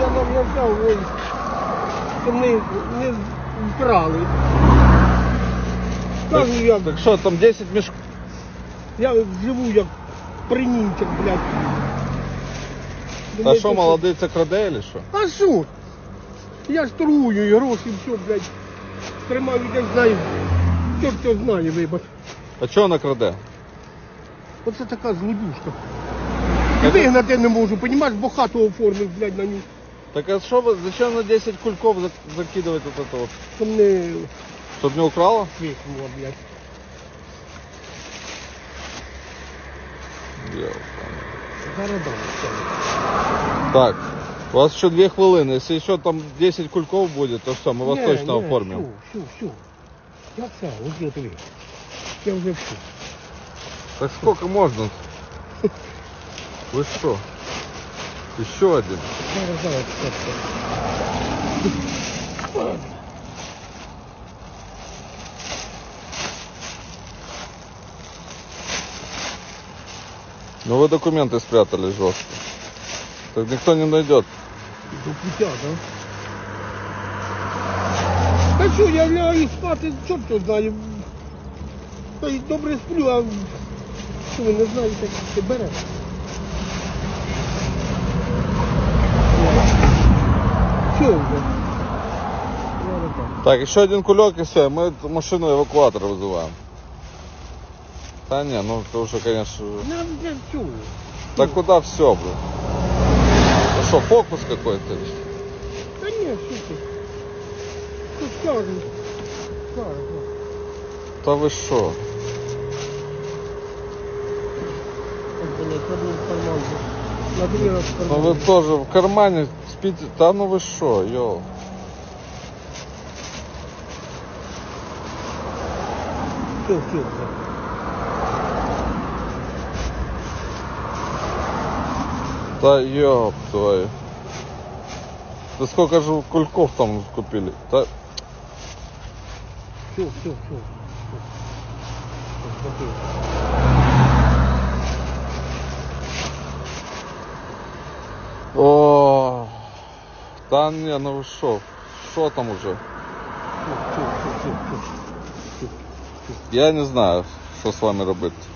я взяв, ой, щоб не, не вкрали. Кажу, я, Так що, там 10 мішків? я живу як принімчик, блядь. А Думаєте, що, молодий це краде чи що? А що? Я ж торгую, і гроші, все, блядь. Тримаю, я знаю. Чорт його знає, вибач. А чого вона краде? Оце така злодюшка. Вигнати не можу, понімаєш, бо хату оформив, блядь, на ній. Так а що ви, зачем на 10 кульков зак- закидувати вот это вот? Щоб не Щоб не украла? свикнуло, блядь. Зараз дам. все. Так, у вас еще две хвилини. Если еще там 10 кульков будет, то все, мы вас Ні, точно ні, оформим. Все, все, все. Я все, ось я тобі. Я вже все. Так сколько можно? Вы что? Еще один. Ну вы документы спрятали жестко. Так никто не найдет. До пуття, да? Та що, я лягаю спати, чорт його знає. Та й добре сплю, а що ви не знаєте, як це бере? Вже? Не так. Еще один кулек и все, мы эту машину эвакуатор вызываем. Да не, ну это уже, конечно... Не, не, чого? Так куда все, блин? Ну что, фокус какой-то? Що ти? Що скажу? Скажу. Да вы что? В. На Ну вы тоже в кармане спите. Да ну вы что, йо. Все, все. Да ёб твою. Да сколько же кульков там купили? Да Все, все, все. Да не, ну вы что? Что там уже? Я не знаю, що з вами робити.